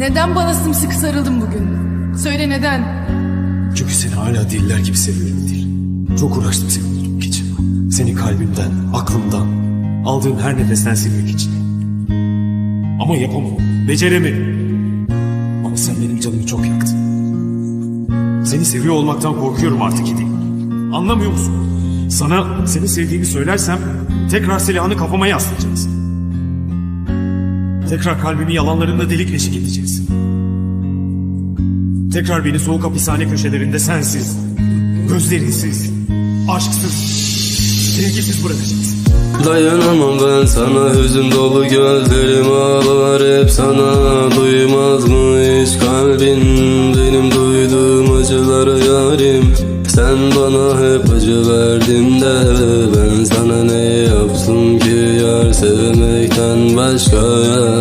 Neden bana sımsıkı sarıldın bugün? Söyle neden? Çünkü seni hala deliler gibi seviyorum Dil. Çok uğraştım seni unutmak için. Seni kalbimden, aklımdan, aldığım her nefesten silmek için. Ama yapamadım, beceremedim. Ama sen benim canımı çok yaktın. Seni seviyor olmaktan korkuyorum artık İdil. Anlamıyor musun? Sana seni sevdiğimi söylersem tekrar silahını kafama yaslayacağız. Tekrar kalbimi yalanlarında delik deşik edeceğiz. Tekrar beni soğuk hapishane köşelerinde sensiz, gözlerinsiz, aşksız, sevgisiz bırakacaksın. Dayanamam ben sana hüzün dolu gözlerim ağlar hep sana Duymaz mı hiç kalbin benim duyduğum acılara yarim Sen bana hep acı verdin de ben sana ne yaptım ki yar sevmekten başka yar.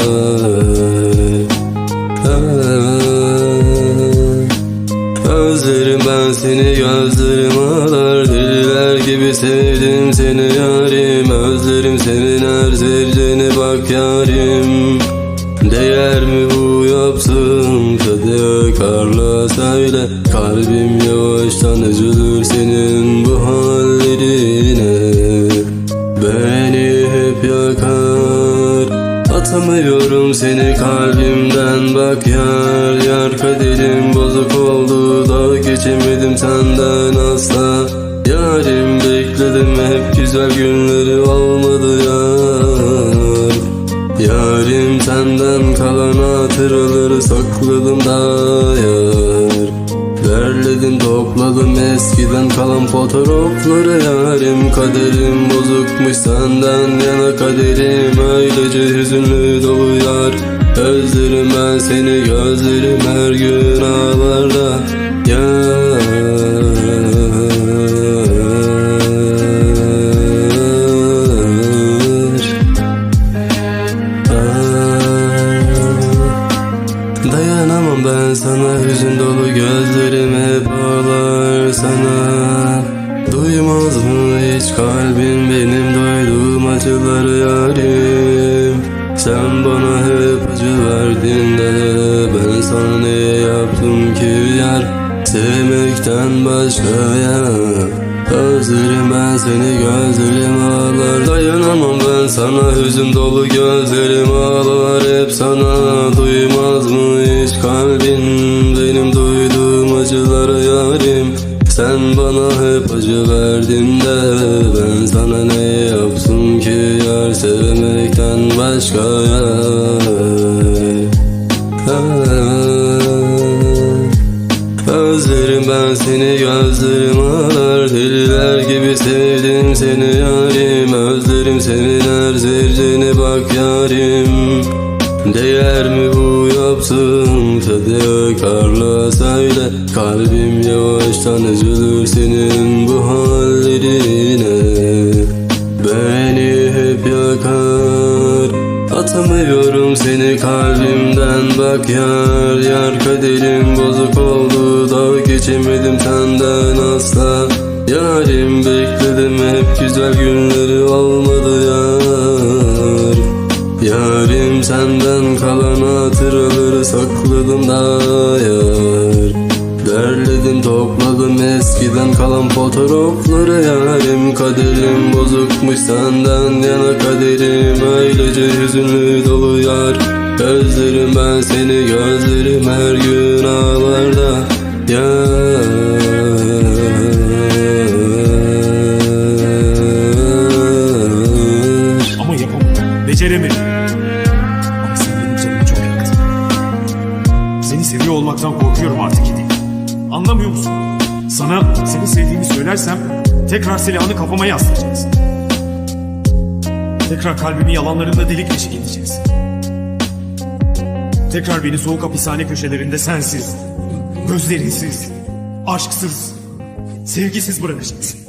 Özlerim ben seni gözlerim ağlar Deliler gibi sevdim seni yarim. Özlerim senin her zerrene bak yarim Değer mi bu yaptığım tadı karla söyle. Kalbim yavaştan acıdır senin bu hallerine. Beni hep yakar. Atamıyorum seni kalbimden. Bak yar Yar kaderim bozuk oldu. Da geçemedim senden asla. Yarim bekledim hep güzel günleri olmadı senden kalan hatıraları sakladım da yar. Derledim topladım eskiden kalan fotoğrafları yarim. Kaderim bozukmuş senden yana kaderim. Öylece hüzünlü dolu yar. Özlerim ben seni gözlerim her gün ağlarda. Yar Dayanamam ben sana hüzün dolu gözlerim hep ağlar sana. Duymaz mı hiç kalbin benim duyduğum acıları yarim. Sen bana hep acı verdin de ben sana ne yaptım ki yar? Sevmekten başka yar. Özlerim ben seni gözlerim ağlar. Dayanamam ben sana hüzün dolu gözlerim ağlar Hep sana Bana hep acı verdin de Ben sana ne yaptım ki yar Sevmekten başka yar? Özlerim ben seni gözlerim ağlar Deliler gibi sevdim seni yarim. Özlerim senin her zerrene bak yarim Değer mi bu yaptığım tadı karla söyle. Kalbim yavaştan acılır senin bu hallerine. Beni hep yakar Atamıyorum seni kalbimden. Bak yar Yar kaderim bozuk oldu da geçemedim senden asla. Yarim bekledim hep güzel günleri olmadı yar. Yarim senden kalan hatıraları sakladım da yar. Derledim topladım eskiden kalan fotoğrafları yarim. Kaderim bozukmuş senden yana kaderim. Öylece hüzünlü dolu yar. Özlerim ben seni gözlerim her gün ağlarda Yar Seviyor olmaktan korkuyorum artık İdil. Anlamıyor musun? Sana seni sevdiğimi söylersem tekrar silahını kafama yaslayacağız. Tekrar kalbimi yalanlarında delik deşik edeceğiz. Tekrar beni soğuk hapishane köşelerinde sensiz, gözlerinsiz, aşksız, sevgisiz bırakacaksın.